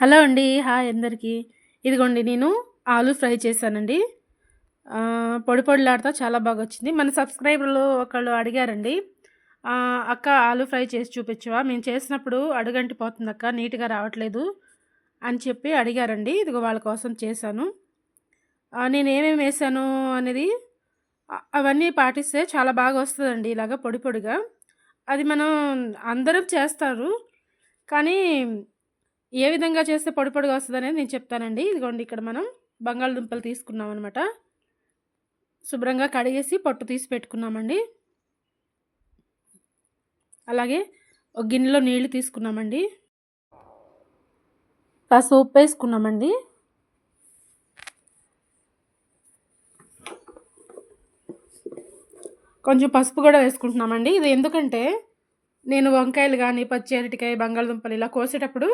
Hello అండి hi అందరికీ. ఇదిగోండి నేను ఆలు ఫ్రై చేశానండి. పొడి పొడిలాడుతూ చాలా బాగా వచ్చింది మన సబ్స్క్రైబర్లు ఒకళ్ళు అడిగారండి అక్క ఆలు ఫ్రై చేసి చూపించవా? మేము చేసినప్పుడు అడుగంటి పోతుంది అక్క నీట్గా రావట్లేదు అని చెప్పి అడిగారండి. ఇదిగో వాళ్ళ కోసం చేశాను. నేను ఏమేమి వేసాను అనేది అవన్నీ పాటిస్తే చాలా బాగా వస్తుందండి ఇలాగ పొడి పొడిగా. అది మనం అందరం చేస్తారు కానీ ఏ విధంగా చేస్తే పొడి పొడిగా వస్తుంది అనేది నేను చెప్తానండి. ఇదిగోండి ఇక్కడ మనం బంగాళదుంపలు తీసుకున్నాం అనమాట శుభ్రంగా కడిగేసి పొట్టు తీసి పెట్టుకున్నామండి. అలాగే ఒక గిన్నెలో నీళ్ళు తీసుకున్నామండి. కాస్త ఉప్పు వేసుకున్నామండి. కొంచెం పసుపు కూడా వేసుకుంటున్నామండి. ఇది ఎందుకంటే నేను వంకాయలు కానీ పచ్చి అరటికాయ బంగాళదుంపలు ఇలా కోసేటప్పుడు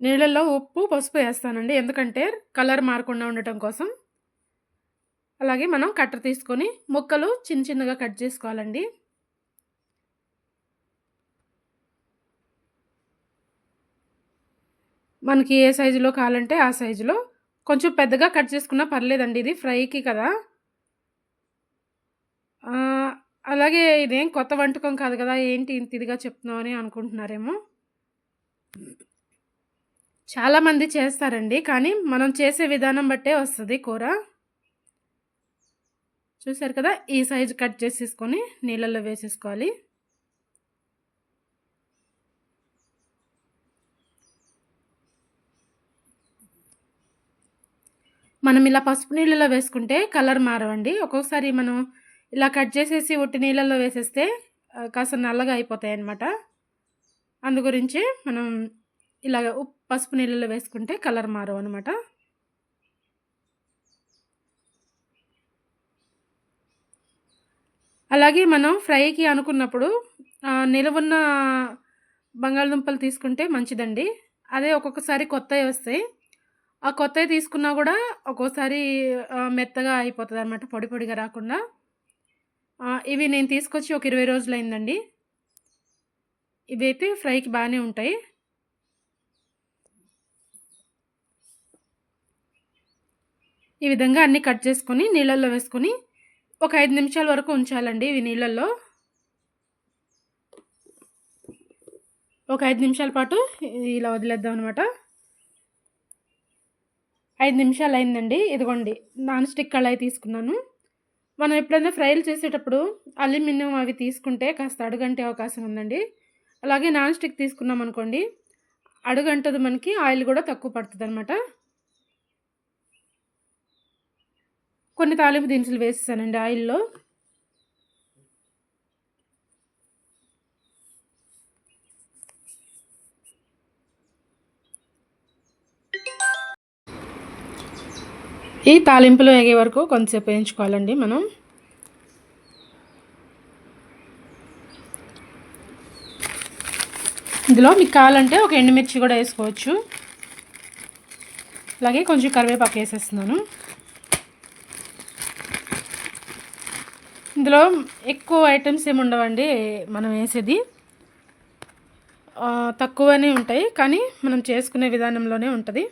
నీళ్ళల్లో ఉప్పు పసుపు వేస్తానండి. ఎందుకంటే కలర్ మారకుండా ఉండటం కోసం. అలాగే మనం కట్టర్ తీసుకొని ముక్కలు చిన్న చిన్నగా కట్ చేసుకోవాలండి. మనకి ఏ సైజులో కావాలంటే ఆ సైజులో. కొంచెం పెద్దగా కట్ చేసుకున్నా పర్లేదండి. ఇది ఫ్రైకి కదా. అలాగే ఇదేం కొత్త వంటకం కాదు కదా. ఏంటి ఇంత ఇదిగా చెప్తున్నావు అని అనుకుంటున్నారేమో. చాలామంది చేస్తారండి కానీ మనం చేసే విధానం బట్టే వస్తుంది కూర. చూసారు కదా ఈ సైజు కట్ చేసేసుకొని నీళ్ళల్లో వేసేసుకోవాలి. మనం ఇలా పసుపు నీళ్ళలో వేసుకుంటే కలర్ మారవండి. ఒక్కొక్కసారి మనం ఇలా కట్ చేసేసి ఉట్టి నీళ్ళల్లో వేసేస్తే కాస్త నల్లగా అయిపోతాయి అన్నమాట అందు గురించి మనం ఇలాగ ఉప్పు పసుపు నీళ్ళలో వేసుకుంటే కలర్ మారవు అనమాట అలాగే మనం ఫ్రైకి అనుకున్నప్పుడు ఆ, నిలవున్న బంగాళదుంపలు తీసుకుంటే మంచిదండి. అదే ఒక్కొక్కసారి కొత్తవి వస్తాయి. ఆ కొత్తవి తీసుకున్నా కూడా ఒక్కోసారి మెత్తగా అయిపోతుంది అనమాట పొడి పొడిగా రాకుండా. ఇవి నేను తీసుకొచ్చి ఒక ఇరవై రోజులు అయిందండి ఇవైతే ఫ్రైకి బాగానే ఉంటాయి. ఈ విధంగా అన్నీ కట్ చేసుకొని నీళ్ళల్లో వేసుకొని ఒక ఐదు నిమిషాల వరకు ఉంచాలండి ఇవి నీళ్ళల్లో. ఒక ఐదు నిమిషాల పాటు ఇలా వదిలేద్దాం అనమాట ఐదు నిమిషాలు అయిందండి. ఇదిగోండి నాన్ స్టిక్ కళాయి తీసుకున్నాను. మనం ఎప్పుడైనా ఫ్రైలు చేసేటప్పుడు అల్యూమినియం అవి తీసుకుంటే కాస్త అడుగంటే అవకాశం ఉందండి. అలాగే నాన్ స్టిక్ తీసుకున్నాం అనుకోండి అడుగంటది మనకి ఆయిల్ కూడా తక్కువ పడుతుంది అనమాట కొన్ని తాలింపు దినుసులు వేసేసానండి ఆయిల్లో. ఈ తాలింపులు వేగే వరకు కొంతసేపు వేయించుకోవాలండి మనం. ఇందులో మీకు కావాలంటే ఒక ఎండుమిర్చి కూడా వేసుకోవచ్చు. అలాగే కొంచెం కరివేపాకు వేసేస్తున్నాను. ఇందులో ఎక్కువ ఐటమ్స్ ఏమి ఉండవండి మనం వేసేది. తక్కువనే ఉంటాయి కానీ మనం చేసుకునే విధానంలోనే ఉంటుంది.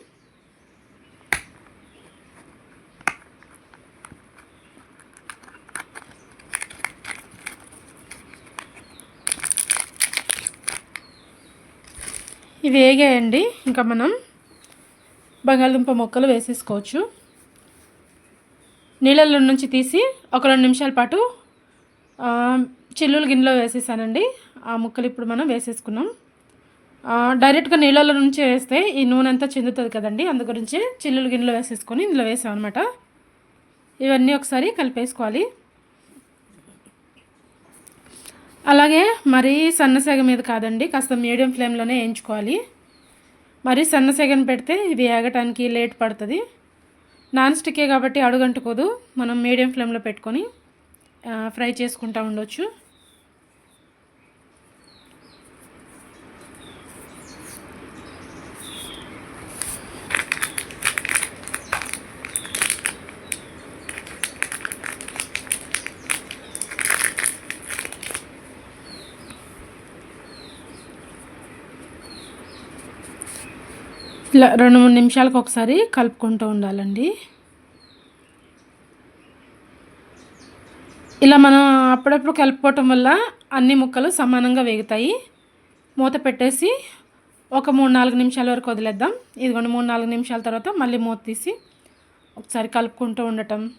ఇవి వేగాయండి ఇంకా మనం బంగాళదుంప మొక్కలు వేసేసుకోవచ్చు. నీళ్ళల్లో నుంచి తీసి ఒక రెండు నిమిషాల పాటు చిల్లులు గిన్నెలో వేసేసానండి. ఆ ముక్కలు ఇప్పుడు మనం వేసేసుకున్నాం. డైరెక్ట్గా నీళ్ళలో నుంచి వేస్తే ఈ నూనె అంతా చెందుతుంది కదండి. అందు గురించి చిల్లులు గిన్నెలో వేసేసుకొని ఇందులో వేసాం అనమాట ఇవన్నీ ఒకసారి కలిపేసుకోవాలి. అలాగే మరీ సన్నసేగ మీద కాదండి కాస్త మీడియం ఫ్లేమ్లోనే వేయించుకోవాలి. మరీ సన్నసేగను పెడితే ఇది ఏగటానికి లేట్ పడుతుంది. నాన్ స్టిక్కే కాబట్టి అడుగంటుకోదు. మనం మీడియం ఫ్లేమ్లో పెట్టుకొని ఫ్రై చేసుకుంటూ ఉండొచ్చు. రెండు మూడు నిమిషాలకు ఒకసారి కలుపుకుంటూ ఉండాలండి. ఇలా మనం అప్పుడప్పుడు కలుపుకోవటం వల్ల అన్ని ముక్కలు సమానంగా వేగుతాయి. మూత పెట్టేసి ఒక మూడు నాలుగు నిమిషాల వరకు వదిలేద్దాం. ఇదిగోండి మూడు నాలుగు నిమిషాల తర్వాత మళ్ళీ మూత తీసి ఒకసారి కలుపుకుంటూ ఉండటం.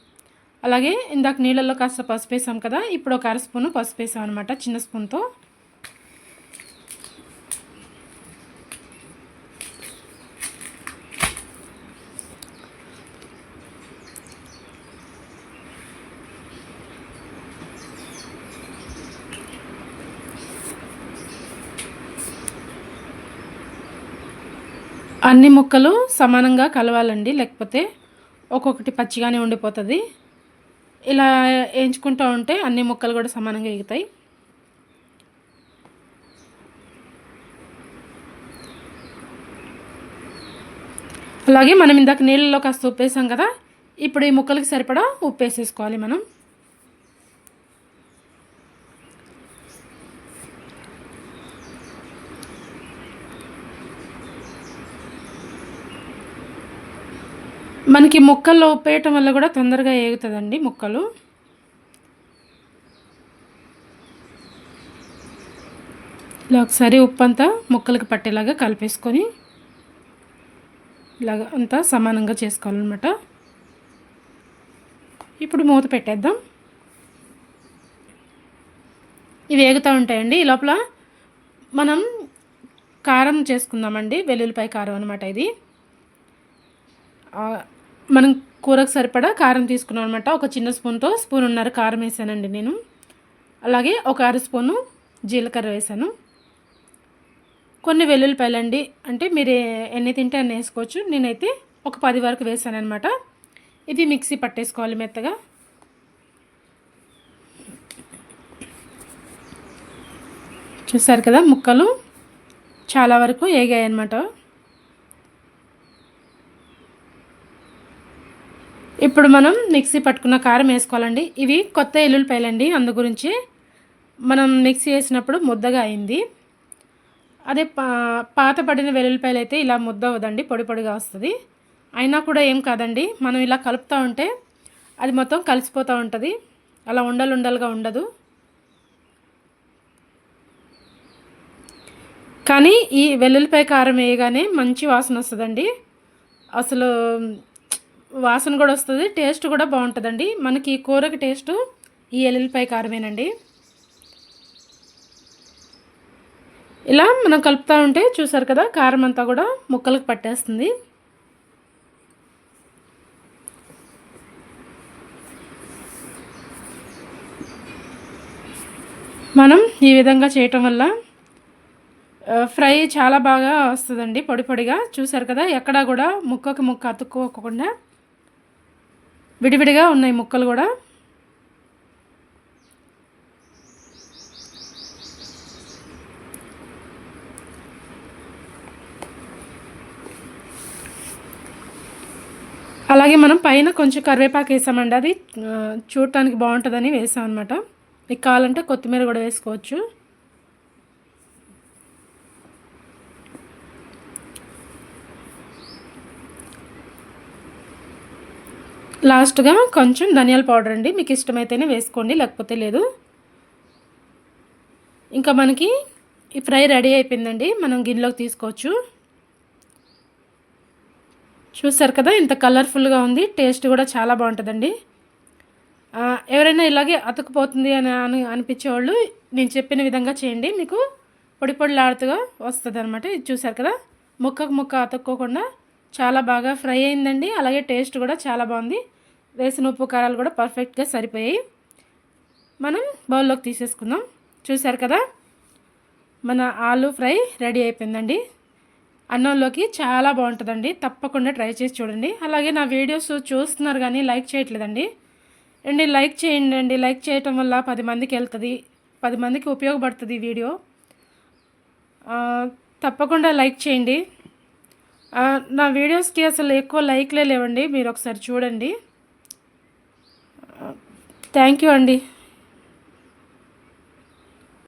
అలాగే ఇందాక నీళ్ళల్లో కాస్త పసుపు వేసాం కదా ఇప్పుడు ఒక అర స్పూను పసుపు వేసాం అనమాట చిన్న స్పూన్తో. అన్ని ముక్కలు సమానంగా కలవాలండి లేకపోతే ఒక్కొక్కటి పచ్చిగానే ఉండిపోతుంది. ఇలా వేయించుకుంటూ ఉంటే అన్ని ముక్కలు కూడా సమానంగా ఎగుతాయి. అలాగే మనం ఇందాక నీళ్ళలో కాస్త ఉప్పు వేసాం కదా ఇప్పుడు ఈ ముక్కలకి సరిపడా ఉప్పు వేసేసుకోవాలి మనం. మనకి ముక్కల్లో ఉప్పేయటం వల్ల కూడా తొందరగా ఏగుతుందండి ముక్కలు. ఇలా ఒకసారి ఉప్పు అంతా ముక్కలకి పట్టేలాగా కలిపేసుకొని ఇలాగ అంతా సమానంగా చేసుకోవాలన్నమాట. ఇప్పుడు మూత పెట్టేద్దాం. ఇవి వేగుతూ ఉంటాయండి. ఈ లోపల మనం కారం చేసుకుందామండి. వెల్లుల్లిపాయ కారం అనమాట ఇది. మనం కూరకు సరిపడా కారం తీసుకున్నాం అనమాట ఒక చిన్న స్పూన్తో స్పూన్ ఉన్నారు కారం వేసానండి నేను. అలాగే ఒక అర స్పూను జీలకర్ర వేసాను. కొన్ని వెల్లుల్లిపాయలు అండి అంటే మీరు ఎన్ని తింటే అన్ని వేసుకోవచ్చు. నేనైతే ఒక పది వరకు వేసాను అనమాట ఇది మిక్సీ పట్టేసుకోవాలి మెత్తగా. చూసారు కదా ముక్కలు? చాలా వరకు ఏగాయి అనమాట ఇప్పుడు మనం మిక్సీ పట్టుకున్న కారం వేసుకోవాలండి. ఇవి కొత్త ఎల్లుల్లిపాయలండి. అందు గురించి మనం మిక్సీ వేసినప్పుడు ముద్దగా అయింది. అదే పా పాత పడిన వెల్లుల్లిపాయలు అయితే ఇలా ముద్ద అవ్వదండి పొడి పొడిగా వస్తుంది. అయినా కూడా ఏం కాదండి. మనం ఇలా కలుపుతూ ఉంటే అది మొత్తం కలిసిపోతూ ఉంటుంది. అలా ఉండలు ఉండలుగా ఉండదు. కానీ ఈ వెల్లుల్లిపాయ కారం వేయగానే మంచి వాసన వస్తుందండి. అసలు వాసన కూడా వస్తుంది టేస్ట్ కూడా బాగుంటుందండి. మనకి కూరకి టేస్ట్ ఈ ఎల్లుల్లిపాయ కారమేనండి. ఇలా మనం కలుపుతూ ఉంటే చూసారు కదా కారం అంతా కూడా ముక్కలకు పట్టేస్తుంది. మనం ఈ విధంగా చేయటం వల్ల ఫ్రై చాలా బాగా వస్తుందండి పొడి పొడిగా. చూసారు కదా ఎక్కడా కూడా ముక్కకి ముక్క అతుక్కోకుండా విడివిడిగా ఉన్నాయి ముక్కలు కూడా. అలాగే మనం పైన కొంచెం కరివేపాకు వేసామండి. అది చూడటానికి బాగుంటుందని వేసాం అనమాట మీకు కావాలంటే కొత్తిమీర కూడా వేసుకోవచ్చు. లాస్ట్గా కొంచెం ధనియాల పౌడర్ అండి. మీకు ఇష్టమైతేనే వేసుకోండి లేకపోతే లేదు. ఇంకా మనకి ఈ ఫ్రై రెడీ అయిపోయిందండి. మనం గిన్నెలోకి తీసుకోవచ్చు. చూసారు కదా ఇంత కలర్ఫుల్గా ఉంది. టేస్ట్ కూడా చాలా బాగుంటుందండి. ఎవరైనా ఇలాగే అతుకుపోతుంది అని అని అనిపించేవాళ్ళు నేను చెప్పిన విధంగా చేయండి. మీకు పొడి పొడిలాడుతుగా వస్తుంది అనమాట ఇది చూసారు కదా ముక్కకు ముక్క అతుక్కోకుండా చాలా బాగా ఫ్రై అయిందండి. అలాగే టేస్ట్ కూడా చాలా బాగుంది. వేసిన ఉప్పు కారాలు కూడా పర్ఫెక్ట్గా సరిపోయాయి. మనం బౌల్లోకి తీసేసుకుందాం. చూసారు కదా? మన ఆలు ఫ్రై రెడీ అయిపోయిందండి. అన్నంలోకి చాలా బాగుంటుందండి. తప్పకుండా ట్రై చేసి చూడండి. అలాగే నా వీడియోస్ చూస్తున్నారు కానీ లైక్ చేయట్లేదండి. అండి లైక్ చేయండి అండి. లైక్ చేయటం వల్ల పది మందికి వెళ్తుంది. పది మందికి ఉపయోగపడుతుంది వీడియో. తప్పకుండా లైక్ చేయండి. నా వీడియోస్కి అసలు ఎక్కువ లైక్లే లేవండి. మీరు ఒకసారి చూడండి. థ్యాంక్ యూ అండి.